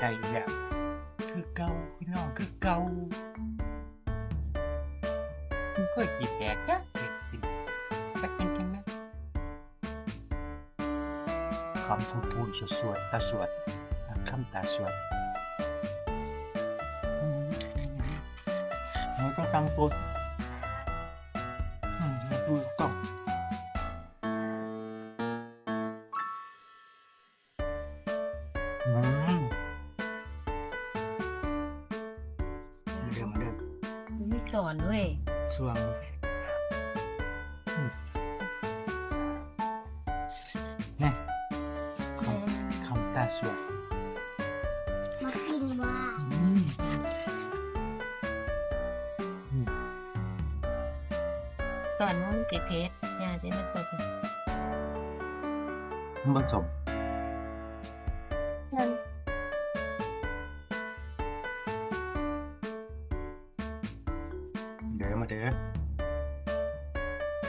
ไก่แบบคือเก่าพี่น้องคือเก่าคุณเคยกินแดกจ้ะเด็กกินสักกินกันนะคำพูดพูนสวดสวดตาสวดคำตาสวดอืมเราต้องตั้งตัว สอนเว้ยช่วงอืมนี่คำคำตาสวดมากินว่าอืมอืมสอนว่ามันเกเพชรยาจะมาตกมันผสม เดี๋ยวมาเด้อ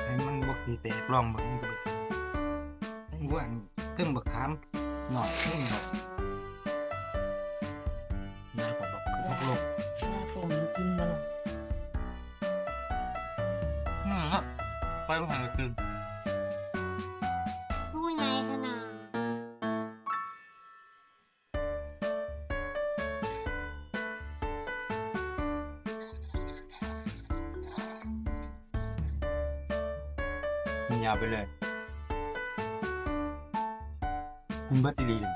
ให้มันบกตีแตกลองเบังดูว่าอันเครื่องบักขามหน่อยเครื่องแบบนี่ก็บอกคือพวกโลกยาผมกินมาละอืมครับไปผ่านก็คือ มันยาวไปเลยมันเบิดดีๆเลย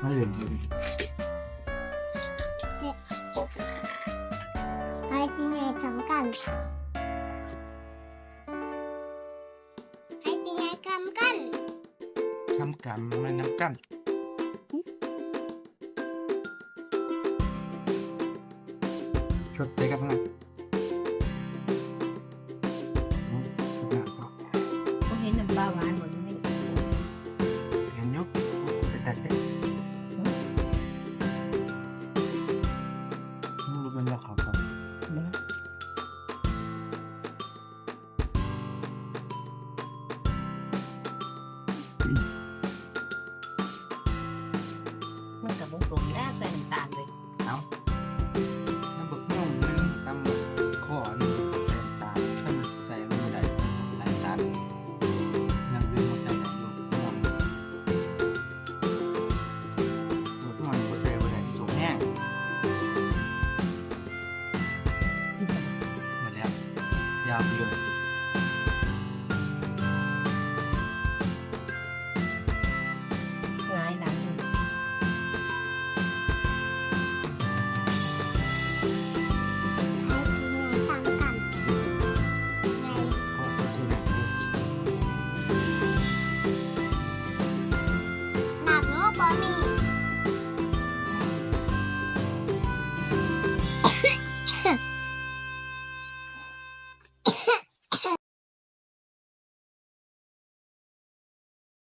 ไม่เหลืออยู่ดีไปที่ไหนทำกันไปที่ไหนทำกัน ทำกันมันน้ำกัน ชดใจกันนะอืมสุดยอดเนาะเขาเห็นน้ำปลาหวานหมดเลยเห็นอยุบไปแต่เด็กไม่รู้เป็นราคาครับมันกับผสมยาใส่น้ำต กิน